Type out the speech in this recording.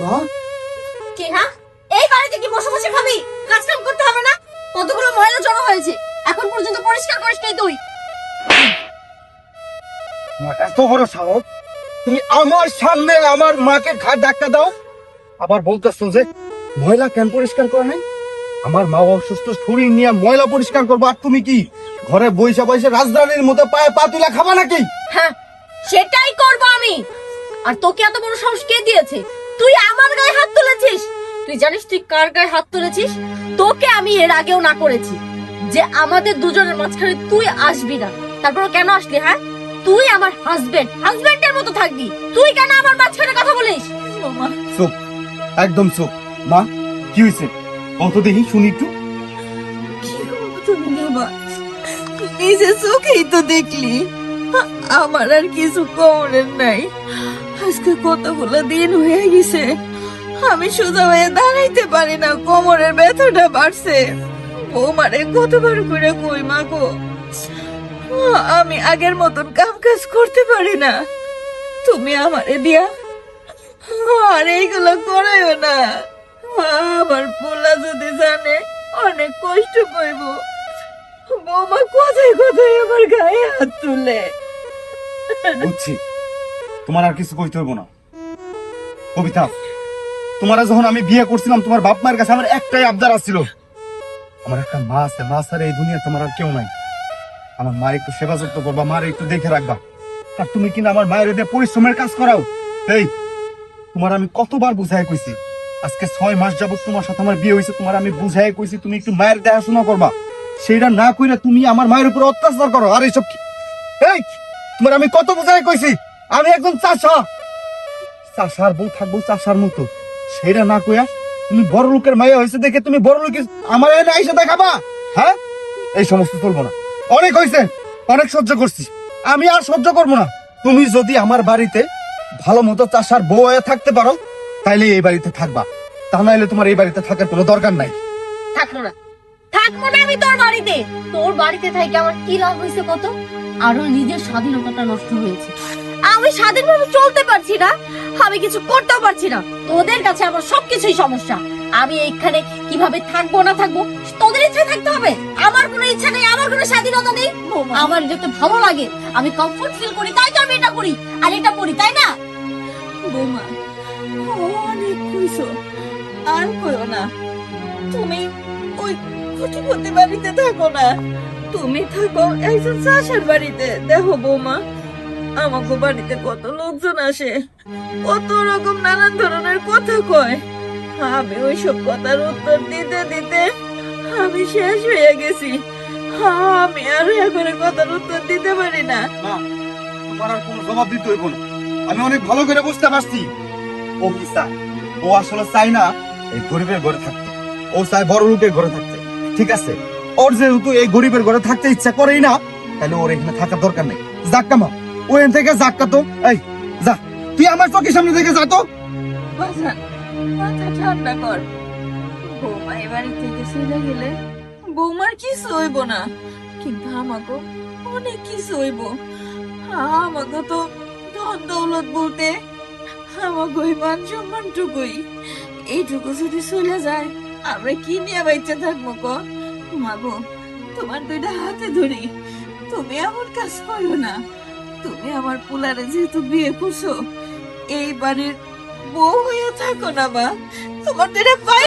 মা? কি হ্যাঁ? এই বাড়িতে কি বসে বসে খাবি কাজ কাম করতে হবে না? কতগুলো ময়লা জড়ো হয়েছে? এখন পর্যন্ত পরিষ্কার করিস নাই তুই এত বড় সাহস। তুমি আমার সামনে আমার মাকে ঘাট ধাক্কা দাও। আবার বলতেছো যে ময়লা কেন পরিষ্কার করে নাই? আমার মা অসুস্থ শরীর নিয়ে ময়লা পরিষ্কার করব। আর তুমি কি ঘরে বইসা বইসা রাজধানীর মতো পায়ে পা তুলে খাবা নাকি? হ্যাঁ সেটাই করব আমি। আর তোকে এত বড় সাহস কে দিয়েছে? তুই আমার গায়ে হাত তুলেছিস? তুই জানিস তুই কার গায়ে হাত তুলেছিস? তোকে আমি এর আগেও না করেছি। যে আমাদের দুজনের মাঝখানে তুই আসবি না। তারপর কেন আসলি হ্যাঁ? তুই আমার হাজবেন্ড হাজবেন্ডের মতো থাকবি। তুই কেন আমার মাঝখানে কথা বলিস? চুপ। একদম চুপ। মা কি হয়েছে? অত দেখি শুনি একটু। নিজে চোখেই তো দেখলি। আমার আর কিছু কমরের নাই। আজকে কতগুলো দিন হয়ে গেছে। আমি সোজা হয়ে দাঁড়াইতে পারি না, কোমরের ব্যথাটা বাড়ছে। বৌমারে কতবার করে কই, মা গো? আমি আগের মতন কাম কাজ করতে পারি না। তুমি আমারে দিয়া আর এইগুলো করাইও না। আমার পোলা যদি জানে, অনেক কষ্ট পাইব। বৌমা কোথায় কোথায় আমার গায়ে হাত তুলে। বুঝছি। তোমার আর কিছু কইতে হইব না। কবিতা, তোমারা যখন আমি বিয়ে করছিলাম, তোমার বাপ মায়ের কাছে আমার একটাই আবদার আছিল। আমার একটা মা আছে, মা ছাড়া এই দুনিয়া তোমার আর কেউ নাই। আমার মায়ের একটু সেবা যত্ন করবা, মার একটু দেখে রাখবা। আর তুমি কিনা আমার মায়ের এদের পরিশ্রমের কাজ করাও? এই, তোমার আমি কতবার বুঝাই কইছি। আজকে ছয় মাস যাবত তোমার সাথে আমার বিয়ে হয়েছে তোমার আমি বুঝাই কইছি, তুমি একটু মায়ের দেখাশোনা করবা। সেইটা না কইলে তুমি আমার মায়ের উপর অত্যাচার করো, আর এইসব কি? এই, তোমার আমি কত বুঝাই কইছি? আমি একজন চাষা। চাষার বউ থাকব চাষার মতো। সেটা না কইয়া তুমি বড় লোকের মাইয়া হয়েছে দেখে তুমি বড় লোকের আমার এনে আইসা দেখাবা? হ্যাঁ? এই সমস্ত চলবো না। অনেক হয়েছে, অনেক সহ্য করছি। আমি আর সহ্য করব না। তুমি যদি আমার বাড়িতে ভালো মতো চাষার বউ হয়ে থাকতে পারো, তাইলে এই বাড়িতে থাকবা। তা নাইলে তোমার এই বাড়িতে থাকার কোনো দরকার নাই। থাকব না। থাকব না আমি তোর বাড়িতে। তোর বাড়িতে থেকে আমার কি লাভ হয়েছে কত আরও নিজের স্বাধীনতাটা নষ্ট হয়েছে। আমি স্বাধীনভাবে চলতে পারছি না আমি কিছু করতেও পারছি না। তোদের কাছে আমার সবকিছুই সমস্যা। আমি এইখানে কীভাবে থাকব না থাকব তোদের ইচ্ছা থাকতে হবে। আমার কোনো ইচ্ছা নেই আমার কোনো স্বাধীনতা নেই। আমার যেতে ভালো লাগে আমি কমফোর্ট ফিল করি তাই তো আমি এটা করি। আর এটা করি তাই না? বৌমা অনেক কইছো আর কইও না। তুমি ওই কুটিপতি বাড়িতে থাকো না। তুমি থাকো একজন চাষার বাড়িতে। দেখো বৌমা আমাকে বাড়িতে কত লোকজন আসে, কত রকম নানান ধরনের কথা কয়। আমি ওইসব কথার উত্তর দিতে দিতে আমি শেষ হয়ে গেছি। আমি আর এখন কথার উত্তর দিতে পারি না। আমি অনেক ভালো করে বুঝতে পারছি। ও কি ও আসলে চাই না এই গরিবের ঘরে থাকতে। ও চায় বড় লোকের ঘরে থাকতে। ঠিক আছে? ওর যেহেতু এই গরিবের ঘরে থাকতে ইচ্ছা করেই না, তাহলে ওর এখানে থাকার দরকার নেই। যাক মা ও এখান থেকে যাক্কা তো। এই, যা। তুই আমার চোখের সামনে থেকে যা তো। ঠান্ডা কর। বৌমা এই বাড়ি থেকে চলে গেলে বৌমার কিছু হইব না। কিন্তু আমাকে অনেক কিছু হইব। আমাকে তো ধন দৌলত বলতে আমাকে ওই মান সম্মানটুকুই। এইটুকু যদি চলে যায়, আমরা কি নিয়ে বাইচে থাকব ক? মাগো তোমার দুইটা হাতে ধরি। তুমি এমন কাজ করো না। তুমি আমার পুলারে যেহেতু বিয়ে করছ এই বাড়ির বউ হয়ে থাকো না মা। তোমার